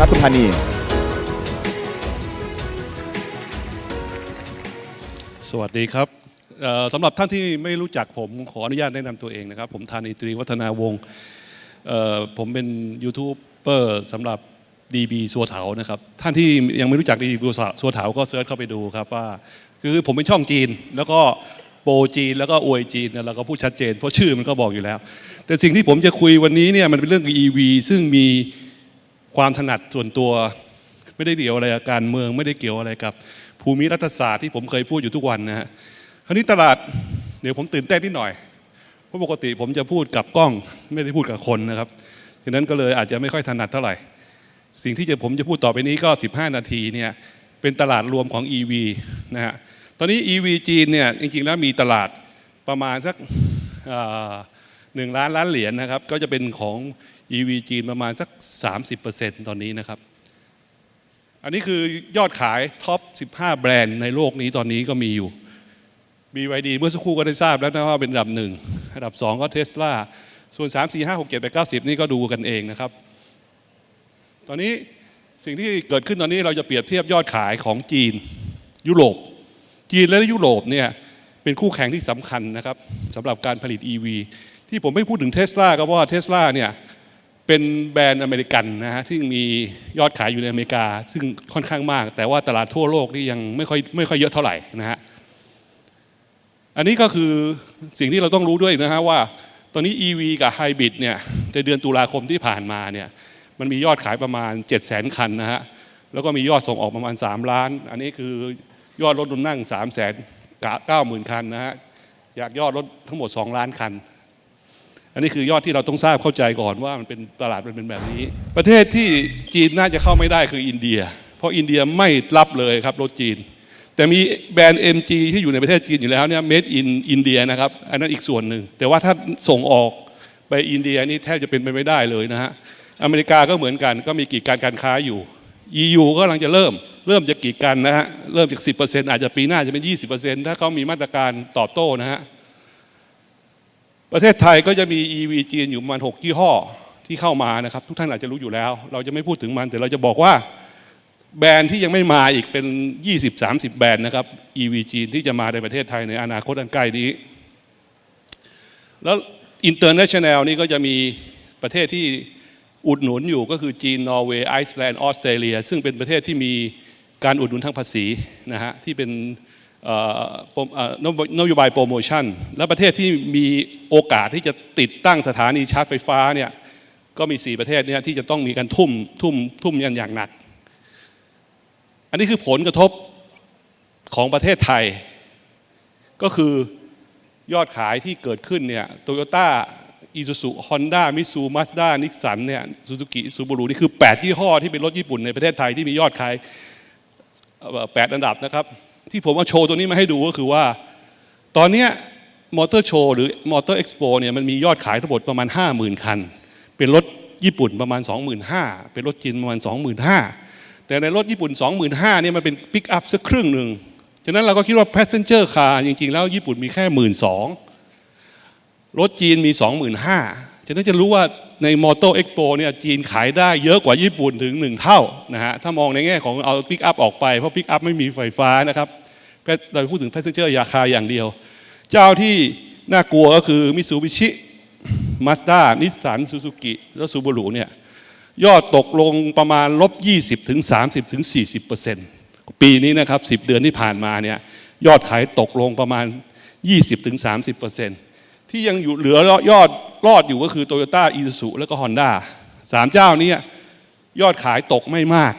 ครับคุณธานีสวัสดีครับสำหรับท่านที่ไม่รู้จักผมขออนุญาตแนะนำตัวเองนะครับ ผมธานีตรีวัฒนาวงศ์ผมเป็นยูทูบเบอร์สำหรับ DB สัวเถานะครับ ท่านที่ยังไม่รู้จัก DB สัวเถาก็เซิร์ชเข้าไปดูครับว่า คือผมเป็นช่องจีน แล้วก็โปรจีน แล้วก็อวยจีนเนี่ยเราก็พูดชัดเจน เพราะชื่อมันก็บอกอยู่แล้ว แต่สิ่งที่ผมจะคุยวันนี้เนี่ยมันเป็นเรื่อง EV ซึ่งมี ความถนัดส่วนตัว ไม่ได้เกี่ยวอะไรกับการเมืองไม่ได้เกี่ยวอะไรกับ ภูมิรัฐศาสตร์ที่ผมเคยพูดอยู่ทุกวันนะฮะคราวนี้ตลาดเดี๋ยวผมตื่นเต้นนิดหน่อยเพราะปกติผมจะพูดกับกล้องไม่ได้พูดกับคนนะครับฉะนั้นก็เลยอาจจะไม่ค่อยถนัดเท่าไหร่ สิ่งที่จะผมจะพูดต่อไปนี้ก็ 15 นาทีเนี่ยเป็นตลาดรวมของ EV นะฮะตอนนี้ EV จีนเนี่ยจริงๆแล้วมีตลาดประมาณสัก หนึ่งล้านล้านเหรียญนะครับ ก็จะเป็นของ EV จีนประมาณสัก 30%ตอนนี้นะครับ อันนี้คือยอดขายท็อป 15 แบรนด์ในโลกนี้ตอนนี้ก็มีอยู่ BYD เมื่อสักครู่ก็ได้ทราบแล้วนะว่าเป็นอันดับหนึ่งอันดับ 2 ก็เทสลาส่วน 3 4 5 6 7 8 9 10 นี่ก็ดูกันเองนะครับ ตอนนี้สิ่งที่เกิดขึ้นตอนนี้เราจะเปรียบเทียบยอดขายของจีน ยุโรป จีนและยุโรปเนี่ยเป็นคู่แข่งที่สำคัญนะครับสำหรับการผลิต EV ที่ผมไม่พูดถึงเทสลาก็เพราะว่าเทสลาเนี่ยเป็นแบรนด์อเมริกันนะฮะที่มียอดขายอยู่ในอเมริกา ซึ่งค่อนข้างมาก แต่ว่าตลาดทั่วโลกนี่ยังไม่ค่อยไม่ค่อยเยอะเท่าไหร่นะฮะอันนี้ก็คือสิ่งที่เราต้องรู้ด้วยนะฮะว่า ตอนนี้ EV กับไฮบริดเนี่ยในเดือนตุลาคมที่ผ่านมาเนี่ยมันมียอดขายประมาณ 7 0 0 0 0คันนะฮะแล้วก็มียอดส่งออกประมาณ 3 ล้าน อันนี้คือยอดรถนต์นั่ง3 0 0 0 0 0 9 0,000 คันนะฮะอยากยอดรถทั้งหมด 2 ล้านคัน อันนี้คือยอดที่เราต้องทราบเข้าใจก่อนว่ามันเป็นตลาดมันเป็นแบบนี้ ประเทศที่จีนน่าจะเข้าไม่ได้คืออินเดีย เพราะอินเดียไม่รับเลยครับรถจีน แต่มีแบรนด์ MG ที่อยู่ในประเทศจีนอยู่แล้วเนี่ย made in อินเดียนะครับอันนั้นอีกส่วนหนึ่ง แต่ว่าถ้าส่งออกไปอินเดียนี่แทบจะเป็นไปไม่ได้เลยนะฮะอเมริกาก็เหมือนกันก็มีกีดการการค้าอยู่ EU ก็กำลังจะเริ่ม เริ่มจะกีดกันนะฮะเริ่มจาก 10%อาจจะปีหน้าจะเป็น 20%ถ้าเขามีมาตรการตอบโต้นะฮะ ประเทศไทยก็จะมี EV จีนอยู่ประมาณ6ยี่ห้อที่เข้ามานะครับ ทุกท่านอาจจะรู้อยู่แล้ว เราจะไม่พูดถึงมัน แต่เราจะบอกว่าแบรนด์ที่ยังไม่มาอีกเป็น 20-30 แบรนด์นะครับ EV จีนที่จะมาในประเทศไทยในอนาคตอันใกล้นี้ แล้ว international นี่ก็จะมีประเทศที่อุดหนุนอยู่ก็คือจีน นอร์เวย์ ไอซ์แลนด์ ออสเตรเลีย ซึ่งเป็นประเทศที่มีการอุดหนุนทางภาษีนะฮะที่เป็น เอ่อโปรเอ่อนโยบายโปรโมชั่น และประเทศที่มีโอกาสที่จะติดตั้งสถานีชาร์จไฟฟ้าเนี่ยก็มี 4 ประเทศเนี่ยที่จะต้องมีการทุ่มทุ่มทุ่มยันอย่างหนัก อันนี้คือผลกระทบของประเทศไทย ก็คือยอดขายที่เกิดขึ้นเนี่ยโตโยต้าอีซูซูฮอนด้ามิซูมาสด้านิสสันเนี่ยซูซูกิซูบูรุนี่คือ 8 ยี่ห้อที่เป็นรถญี่ปุ่นในประเทศไทยที่มียอดขายเอ่อแปดอันดับนะครับ ที่ผมเอาโชว์ตัวนี้มาให้ดูก็คือว่า ตอนเนี้มอเตอร์โชว์หรือมอเตอร์เอ็กซ์โปเนี่ยมันมียอดขายทั้งหมดประมาณ 50,000 คัน เป็นรถญี่ปุ่นประมาณ 25,000 เป็นรถจีนประมาณ 25,000 แต่ในรถญี่ปุ่น 25,000เนี่ยมันเป็นปิกอัพสักครึ่งหนึ่งฉะนั้นเราก็คิดว่า passenger car จริง ๆ แล้วญี่ปุ่นมีแค่ 12,000รถจีนมี 25,000 ฉะนั้นจะรู้ว่าในมอเตอร์เอ็กโปเนี่ยจีนขายได้เยอะกว่าญี่ปุ่นถึง 1 เท่านะฮะถ้ามองในแง่ของเอาปิกอัพออกไป เพราะปิกอัพไม่มีไฟฟ้านะครับเราพูดถึง passenger ยาคาอย่างเดียว เจ้าที่น่ากลัวก็คือมิซูบิชิมาสด้านิสสันซูซูกิแล้วซูบูรุเนี่ยยอดตกลงประมาณลบ 20ถึง30ถึง40เปอร์เซ็นต์ปีนี้นะครับ 10 เดือนที่ผ่านมาเนี่ยยอดขายตกลงประมาณ 20ถึง30เปอร์เซ็นต์ ที่ยังอยู่เหลือยอดรอดอยู่ก็คือโตโยต้าอีซูซูแล้วก็ฮอนด้าสามเจ้านี้ยอดขายตกไม่มาก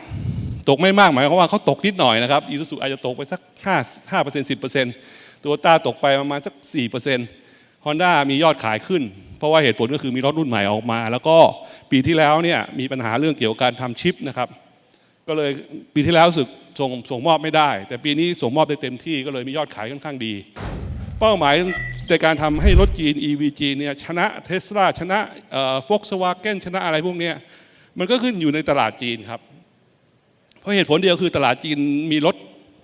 ตกไม่มากหมายความว่าเขาตกนิดหน่อยนะครับอีซูซูอาจจะตกไปสัก5 5เปอร์เซ็นต์10เปอร์เซ็นต์โตโยต้าตกไปประมาณสัก4เปอร์เซ็นต์ฮอนด้ามียอดขายขึ้น เพราะว่าเหตุผลก็คือมีรถรุ่นใหม่ออกมา แล้วก็ปีที่แล้วเนี่ยมีปัญหาเรื่องเกี่ยวกับการทำชิปนะครับ ก็เลยปีที่แล้วรู้สึกส่งส่งมอบไม่ได้ แต่ปีนี้ส่งมอบได้เต็มที่ก็เลยมียอดขายค่อนข้างดี เป้าหมายในการทำให้รถจีน EV จีนเนี่ยชนะเทสลาชนะฟอกสวาเกนชนะอะไรพวกเนี้ยมันก็ขึ้นอยู่ในตลาดจีนครับ เพราะเหตุผลเดียวคือตลาดจีนมีรถ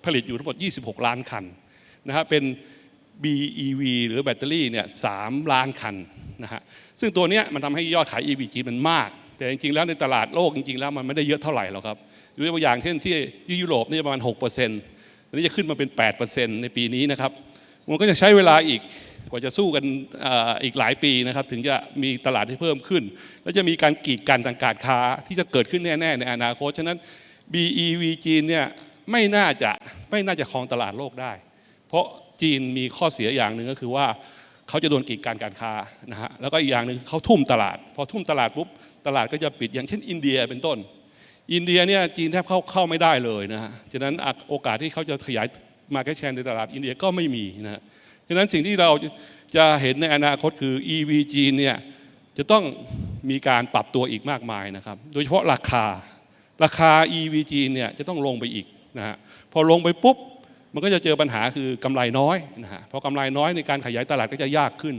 ผลิตอยู่ทั้งหมด 26 ล้านคันนะฮะเป็น BEV หรือแบตเตอรี่เนี่ยสล้านคันนะฮะซึ่งตัวเนี้ยมันทำให้ยอดขาย EV จีนมันมาก แต่จริงๆแล้วในตลาดโลกจริงๆแล้วมันไม่ได้เยอะเท่าไหร่หรอกครับยกตัวอย่างเช่นที่ยุโรปนี่ประมาณ6%อันนี้จะขึ้นมาเป็น 8%ในปีนี้นะครับ มันก็จะใช้เวลาอีกกว่าจะสู้กันอีกหลายปีนะครับถึงจะมีตลาดที่เพิ่มขึ้น แล้วจะมีการกีดกันทางการค้าที่จะเกิดขึ้นแน่ๆในอนาคต ฉะนั้น BEV จีนเนี่ยไม่น่าจะไม่น่าจะครองตลาดโลกได้ เพราะจีนมีข้อเสียอย่างหนึ่งก็คือว่าเขาจะโดนกีดกันการค้านะฮะแล้วก็อีกอย่างหนึ่งเขาทุ่มตลาด พอทุ่มตลาดปุ๊บตลาดก็จะปิดอย่างเช่น อินเดียเป็นต้น อินเดียเนี่ยจีนแทบเข้าเข้าไม่ได้เลยนะฮะฉะนั้นโอกาสที่เขาจะขยาย มาแค่แชร์ในตลาดอินเดียก็ไม่มีนะฉะนั้นสิ่งที่เราจะเห็นในอนาคตคือ EV จีนเนี่ยจะต้องมีการปรับตัวอีกมากมายนะครับ โดยเฉพาะราคาราคา EV จีนเนี่ยจะต้องลงไปอีกนะฮะพอลงไปปุ๊บมันก็จะเจอปัญหาคือกำไรน้อยนะฮะพอกำไรน้อยในการขยายตลาดก็จะยากขึ้น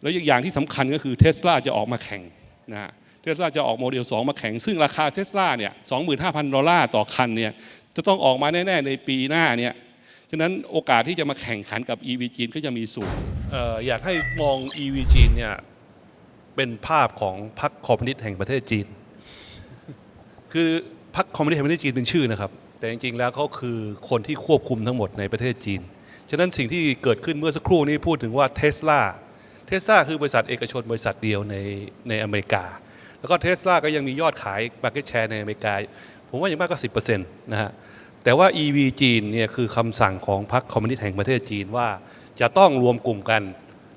แล้วอีกอย่างที่สำคัญก็คือเทสลาจะออกมาแข่งนะฮะเทสลาจะออกโมเดล 2 มาแข่ง ซึ่งราคาเทสลาเนี่ย25,000 ดอลลาร์ต่อคันเนี่ยจะต้องออกมาแน่ ๆ ในปีหน้าเนี่ย ฉะนั้นโอกาสที่จะมาแข่งขันกับ EV จีนก็จะมีสูงเอ่ออยากให้มอง EV จีนเนี่ยเป็นภาพของพรรคคอมมิวนิสต์แห่งประเทศจีน คือพรรคคอมมิวนิสต์แห่งประเทศจีนเป็นชื่อนะครับ แต่จริงๆแล้วเขาคือคนที่ควบคุมทั้งหมดในประเทศจีน ฉะนั้นสิ่งที่เกิดขึ้นเมื่อสักครู่นี้พูดถึงว่าเทสลาเทสลาคือบริษัทเอกชนบริษัทเดียวในในอเมริกา แล้วก็เทสลาก็ยังมียอดขายมาร์เก็ตแชร์ในอเมริกา ผมว่าอย่างมากก็ 10%นะฮะ แต่ว่า EV จีนเนี่ยคือคำสั่งของพรรคคอมมิวนิสต์แห่งประเทศจีนว่า จะต้องรวมกลุ่มกัน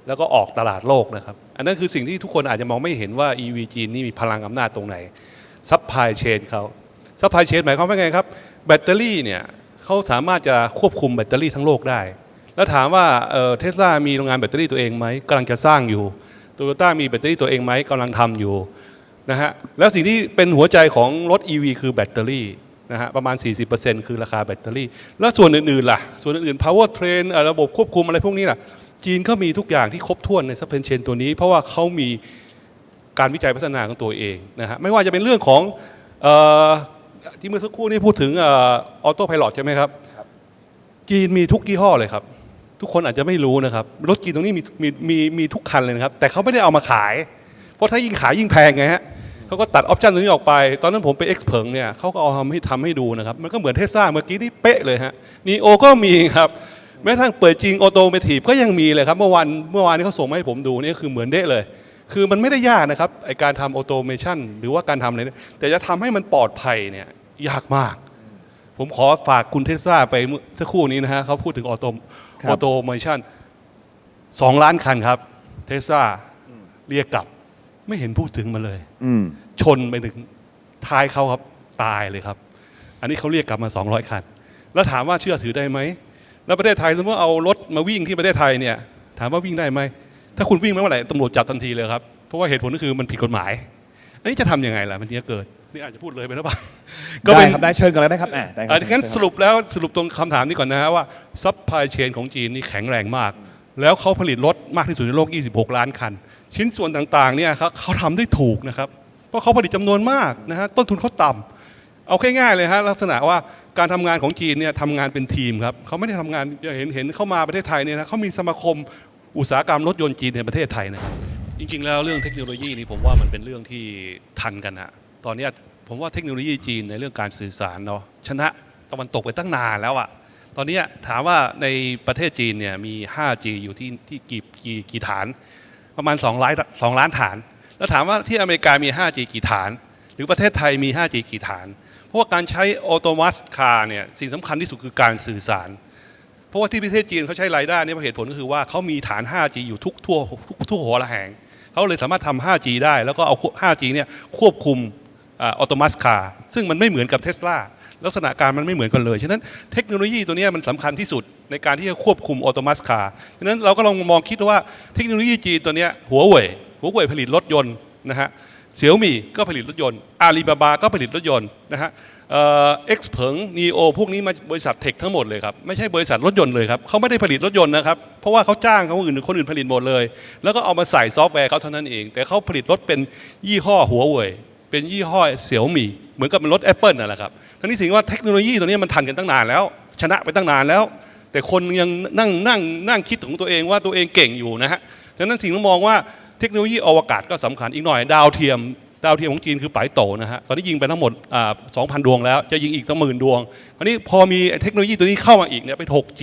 แล้วก็ออกตลาดโลกนะครับ อันนั้นคือสิ่งที่ทุกคนอาจจะมองไม่เห็นว่า EV จีนนี่มีพลังอำนาจตรงไหนซัพพลายเชนเขาซัพพลายเชนหมายความว่าไงครับ แบตเตอรี่เนี่ยเขาสามารถจะควบคุมแบตเตอรี่ทั้งโลกได้ แล้วถามว่าเทสลามีโรงงานแบตเตอรี่ตัวเองไหมกำลังจะสร้างอยู่โตโยต้ามีแบตเตอรี่ตัวเองไหมกำลังทำอยู่นะฮะแล้วสิ่งที่เป็นหัวใจของรถ EV คือแบตเตอรี่ นะฮะประมาณ 40%คือราคาแบตเตอรี่ แล้วส่วนอื่นๆล่ะ ส่วนอื่นๆ power train เอ่อระบบควบคุมอะไรพวกนี้ล่ะ จีนก็มีทุกอย่างที่ครบถ้วนในซัพเพนเชนตัวนี้ เพราะว่าเขามีการวิจัยพัฒนาของตัวเองนะฮะไม่ว่าจะเป็นเรื่องของเออที่เมื่อสักครู่นี้พูดถึงออโต้พายโใช่ไหมครับ จีนมีทุกยี่ห้อเลยครับ ทุกคนอาจจะไม่รู้นะครับ รถจีนตรงนี้มีมีมีมีทุกคันเลยนะครับ แต่เขาไม่ได้เอามาขาย เพราะถ้ายิ่งขายยิ่งแพงไงฮะ เขาก็ตัดออปชันตรงนี้ออกไป ตอนนั้นผมไปเอ็กซ์เพิงเนี่ยเขาก็เอาทำให้ทำให้ดูนะครับ มันก็เหมือนเทสลาเมื่อกี้ที่เป๊ะเลยฮะนีโอก็มีครับ แม้กระทั่งเปิดจริงออโตเมทีฟก็ยังมีเลยครับ เมื่อวันเมื่อวานนี้เขาส่งมาให้ผมดูนี่คือเหมือนเด้เลย คือมันไม่ได้ยากนะครับไอการทำออโตเมชันหรือว่าการทำอะไรเนี่ยแต่จะทำให้มันปลอดภัยเนี่ยยากมาก ผมขอฝากคุณเทสลาไปเมื่อสักครู่นี้นะฮะเขาพูดถึงออโตครับออโตเมชันสองล้านคันครับเทสลาเรียกกลับไม่เห็นพูดถึงมาเลย อืม ชนไปถึงท้ายเขาครับตายเลยครับ อันนี้เขาเรียกกลับมา 200 คัน แล้วถามว่าเชื่อถือได้ไหม แล้วประเทศไทยสมมติว่าเอารถมาวิ่งที่ประเทศไทยเนี่ยถามว่าวิ่งได้ไหม ถ้าคุณวิ่งไม่เมื่อไหร่ตำรวจจับทันทีเลยครับ เพราะว่าเหตุผลก็คือมันผิดกฎหมาย อันนี้จะทำยังไงล่ะมันจะเกิดนี่อาจจะพูดเลยไปหรือเปล่าได้ครับได้เชิญกันแล้วได้ครับอ่าได้ครัอะงั้นสรุปแล้วสรุปตรงคำถามนี้ก่อนนะฮะว่าซัพพลายเชนของจีนนี่แข็งแรงมาก แล้วเขาผลิตรถมากที่สุดในโลก 26 ล้านคัน ชิ้นส่วนต่างๆเนี่ยครับเขาทำได้ถูกนะครับ เพราะเขาผลิตจำนวนมากนะฮะต้นทุนเขาต่ำเอาแค่ง่ายๆเลยฮะลักษณะว่าการทำงานของจีนเนี่ยทำงานเป็นทีมครับเขาไม่ได้ทำงานเห็นเห็นเข้ามาประเทศไทยเนี่ยนะเขามีสมาคมอุตสาหกรรมรถยนต์จีนในประเทศไทยนะจริงๆ แล้วเรื่องเทคโนโลยีนี่ผมว่ามันเป็นเรื่องที่ทันกันฮะตอนนี้ผมว่าเทคโนโลยีจีนในเรื่องการสื่อสารเนาะชนะตะวันตกไปตั้งนานแล้วอะตอนนี้ถามว่าในประเทศจีนเนี่ยมี 5G อยู่ที่ที่กี่กี่กี่ฐาน ประมาณ2ล้าน2ล้านฐาน แล้วถามว่าที่อเมริกามี 5G กี่ฐาน หรือประเทศไทยมี 5G กี่ฐาน เพราะว่าการใช้ออโตมัสคาร์เนี่ยสิ่งสำคัญที่สุดคือการสื่อสาร เพราะว่าที่ประเทศจีนเขาใช้ไรด้เนี่ยเพราะเหตุผลก็คือว่าเขามีฐาน 5G อยู่ทุกทั่วทุกทั่วหัวระแหงเขาเลยสามารถทำ 5G ได้แล้วก็เอา 5G เนี่ยควบคุมออโตมัสคาร์ซึ่งมันไม่เหมือนกับเทสลาลักษณะการมันไม่เหมือนกันเลย ฉะนั้นเทคโนโลยีตัวนี้มันสำคัญที่สุดในการที่จะควบคุมออโตมัสคาร์ฉะนั้นเราก็ลองมองคิดว่าเทคโนโลยีจีนตัวนี้หัวเว่ย หัวเว่ยผลิตรถยนต์นะฮะเสี่ยวมี่ก็ผลิตรถยนต์อาลีบาบาก็ผลิตรถยนต์นะฮะเอ็กซ์เพิงนีโอพวกนี้มาบริษัทเทคทั้งหมดเลยครับ ไม่ใช่บริษัทรถยนต์เลยครับเขาไม่ได้ผลิตรถยนต์นะครับ เพราะว่าเขาจ้างเขาอื่นคนอื่นผลิตหมดเลย แล้วก็เอามาใส่ซอฟต์แวร์เขาเท่านั้นเอง แต่เขาผลิตรถเป็นยี่ห้อหัวเว่ยเป็นยี่ห้อเสี่ยวมี่เหมือนกับเป็นรถ Apple นั่นแหละครับทั้งนี้สิ่งว่าเทคโนโลยีตัวนี้มันทันกันตั้งนานแล้ว ชนะไปตั้งนานแล้ว แต่คนยังนั่งนั่งนั่งคิดของตัวเองว่าตัวเองเก่งอยู่นะฮะฉะนั้นสิ่งที่มองว่า เทคโนโลยีอวกาศก็สำคัญอีกหน่อยดาวเทียมดาวเทียมของจีนคือปลายโตนะฮะ ตอนนี้ยิงไปทั้งหมดอ่า2,000 ดวงแล้ว จะยิงอีกตั้งหมื่นดวง คราวนี้พอมีเทคโนโลยีตัวนี้เข้ามาอีกเนี่ยเป็น 6G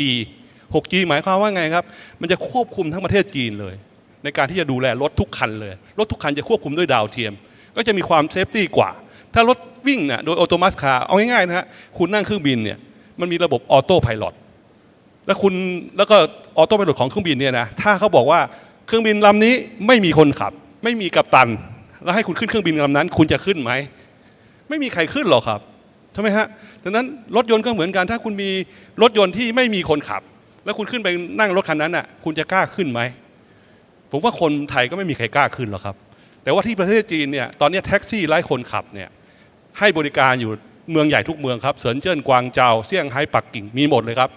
6G หมายความว่าไงครับ มันจะควบคุมทั้งประเทศจีนเลย ในการที่จะดูแลรถทุกคันเลย รถทุกคันจะควบคุมด้วยดาวเทียม ก็จะมีความเซฟตี้กว่า ถ้ารถวิ่งเนี่ยโดยออโตมัสคาเอาง่ายๆนะฮะ คุณนั่งเครื่องบินเนี่ยมันมีระบบออโต้พายロแล้วคุณแล้วก็ออโต้พายロของเครื่องบินเนี่ยนะ ถ้าเขาบอกว่า เครื่องบินลำนี้ไม่มีคนขับ ไม่มีกัปตัน แล้วให้คุณขึ้นเครื่องบินลำนั้น คุณจะขึ้นไหม ไม่มีใครขึ้นหรอกครับใช่ไหมฮะดังนั้นรถยนต์ก็เหมือนกัน ถ้าคุณมีรถยนต์ที่ไม่มีคนขับ แล้วคุณขึ้นไปนั่งรถคันนั้นอะ คุณจะกล้าขึ้นไหมผมว่าคนไทยก็ไม่มีใครกล้าขึ้นหรอกครับ แต่ว่าที่ประเทศจีนเนี่ยตอนนี้แท็กซี่ไร้คนขับเนี่ยให้บริการอยู่เมืองใหญ่ทุกเมืองครับเซินเจิ้นกวางเจาเซี่ยงไฮ้ปักกิ่งมีหมดเลยครับ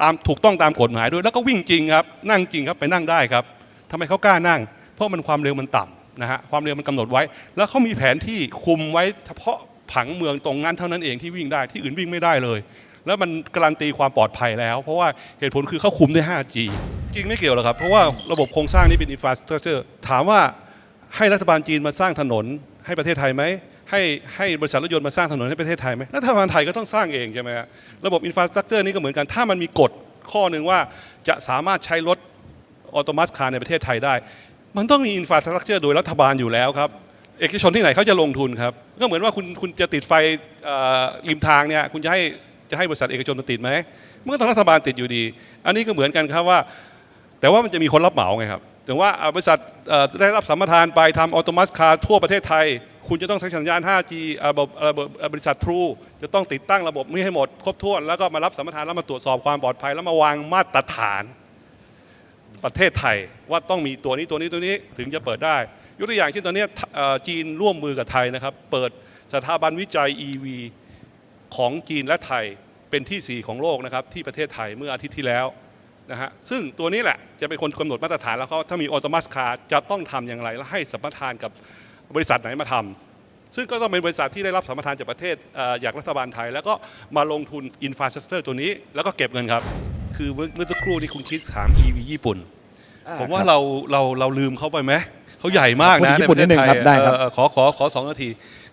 ตามถูกต้องตามกฎหมายด้วยแล้วก็วิ่งจริงครับ นั่งจริงครับไปนั่งได้ครับ ทำไมเขากล้านั่ง เพราะมันความเร็วมันต่ำนะฮะความเร็วมันกำหนดไว้ แล้วเขามีแผนที่คุมไว้เฉพาะผังเมืองตรงนั้นเท่านั้นเองที่วิ่งได้ที่อื่นวิ่งไม่ได้เลย แล้วมันการันตีความปลอดภัยแล้ว เพราะว่าเหตุผลคือเขาคุมด้วย 5G จริงไม่เกี่ยวหรอกครับ เพราะว่าระบบโครงสร้างนี้เป็นอินฟราสตรักเจอร์ถามว่าให้รัฐบาลจีนมาสร้างถนนให้ประเทศไทยไหมให้ให้บริษัทรถยนต์มาสร้างถนนให้ประเทศไทยไหมรัฐบาลไทยก็ต้องสร้างเองใช่ไหมฮะระบบอินฟราสตรักเจอร์นี้ก็เหมือนกันถ้ามันมีกฎข้อหนึ่งว่าจะสามารถใช้รถ ออโตมัสคาร์ในประเทศไทยได้ มันต้องมีอินฟราสตรักเจอร์โดยรัฐบาลอยู่แล้วครับเอกชนที่ไหนเขาจะลงทุนครับ ก็เหมือนว่าคุณคุณจะติดไฟอิมทางเนี่ยคุณจะให้จะให้บริษัทเอกชนมาติดไหมมันก็ต้องรัฐบาลติดอยู่ดี อันนี้ก็เหมือนกันครับว่า แต่ว่ามันจะมีคนรับเหมาไงครับถึงว่าบริษัทได้รับสัมปทานไปทำออโตมัสคาร์ทั่วประเทศไทย คุณจะต้องใช้สัญญาณ 5G ระบบระบบบริษัททรูจะต้องติดตั้งระบบนี้ให้หมดครบถ้วนแล้วก็มารับสัมปทานแล้วมาตรวจสอบความปลอดภัยแล้วมาวางมาตรฐาน ประเทศไทยว่าต้องมีตัวนี้ตัวนี้ตัวนี้ถึงจะเปิดได้ ยกตัวอย่างเช่นตอนนี้จีนร่วมมือกับไทยนะครับ เปิดสถาบันวิจัย EV ของจีนและไทยเป็นที่ 4 ของโลกนะครับที่ประเทศไทยเมื่ออาทิตย์ที่แล้วนะฮะซึ่งตัวนี้แหละจะเป็นคนกำหนดมาตรฐานแล้วเขาถ้ามีออโตมัสคาร์จะต้องทำอย่างไร และให้สัมปทานกับบริษัทไหนมาทำซึ่งก็ต้องเป็นบริษัทที่ได้รับสัมปทานจากประเทศอย่างรัฐบาลไทย แล้วก็มาลงทุนอินฟราสตรักเจอร์ตัวนี้แล้วก็เก็บเงินครับ คือเมื่อเมื่อสักครู่นี้คุณคิดถาม EV ญี่ปุ่น ผมว่าเราเราเราลืมเขาไปไหมเขาใหญ่มากนะพูดถึงญี่ปุ่นนิดนึงใประครับเทศได้ไทยครับเอ่อขอขอขอสองนาที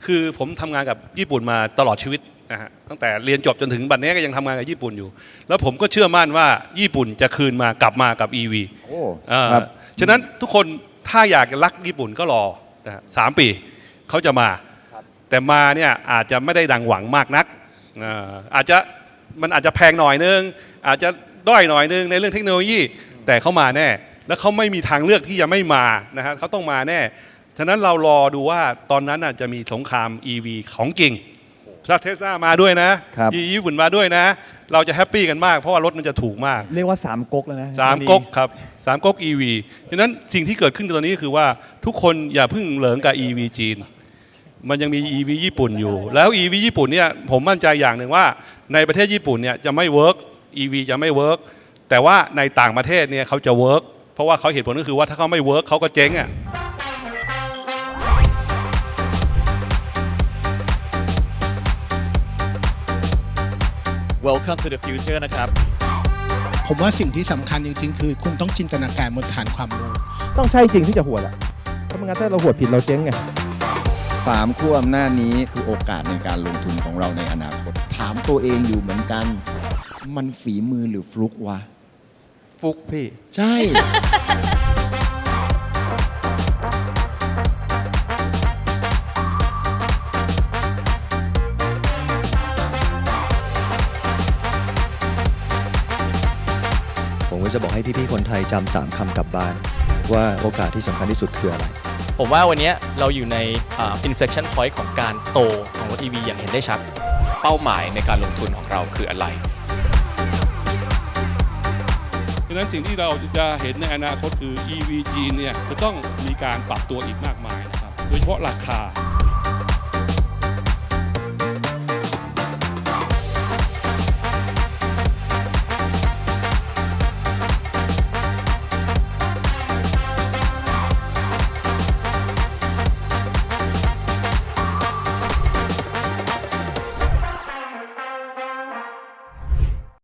คือผมทำงานกับญี่ปุ่นมาตลอดชีวิตนะฮะตั้งแต่เรียนจบจนถึงบัดนี้ก็ยังทำงานกับญี่ปุ่นอยู่ แล้วผมก็เชื่อมั่นว่าญี่ปุ่นจะคืนมากลับมากับ EV โอ้อ่าครับฉะนั้นทุกคนถ้าอยากจะรักญี่ปุ่นก็รอนะฮะสามปีเขาจะมา แต่มาเนี่ยอาจจะไม่ได้ดังหวังมากนักอ่าอาจจะมันอาจจะแพงหน่อยนึง อาจจะ ด้อยหน่อยนึงในเรื่องเทคโนโลยี แต่เขามาแน่ แล้วเขาไม่มีทางเลือกที่จะไม่มานะฮะเขาต้องมาแน่ฉะนั้นเรารอดูว่าตอนนั้นน่ะจะมีสงคราม EV ของจริงถ้าเทสลามาด้วยนะครับญี่ปุ่นมาด้วยนะ เราจะแฮปปี้กันมาก เพราะว่ารถมันจะถูกมาก เรียกว่าสามก๊กแล้วนะสามก๊กครับสามก๊ก EV ฉะนั้นสิ่งที่เกิดขึ้นตอนนี้คือว่าทุกคนอย่าเพิ่งเหลิงกับ EV จีน มันยังมี EV ญี่ปุ่นอยู่ แล้ว EV ญี่ปุ่นเนี่ยผมมั่นใจอย่างหนึ่งว่าในประเทศญี่ปุ่นเนี่ยจะไม่เวิร์ก EV จะไม่เวิร์กแต่ว่าในต่างประเทศเนี่ยเขาจะเวิร์กเพราะว่าเขาเหตุผลก็คือว่าถ้าเขาไม่เวิร์กเขาก็เจ๊งอะ Welcome to the future นะครับ ผมว่าสิ่งที่สำคัญจริงๆ คือ คุณต้องจินตนาการบนฐานความรู้ ต้องใช่จริงที่จะหวดอะเพราะไม่งั้นถ้าเราหวดผิดเราเจ๊งไง สามขั้วอำนาจนี้คือโอกาสในการลงทุนของเราในอนาคต ถามตัวเองอยู่เหมือนกัน มันฝีมือหรือฟลุกวะ ฟุกพี่ ใช่ ผมก็จะบอกให้พี่ๆคนไทยจำสามคำกลับบ้าน ว่าโอกาสที่สำคัญที่สุดคืออะไร ผมว่าวันเนี้ยเราอยู่ในอ่า inflection point ของการโตของรถ EV อย่างเห็นได้ชัด เป้าหมายในการลงทุนของเราคืออะไร ดังนั้นสิ่งที่เราจะเห็นในอนาคตคือ EV จีนเนี่ยจะต้องมีการปรับตัวอีกมากมายนะครับ โดยเฉพาะราคา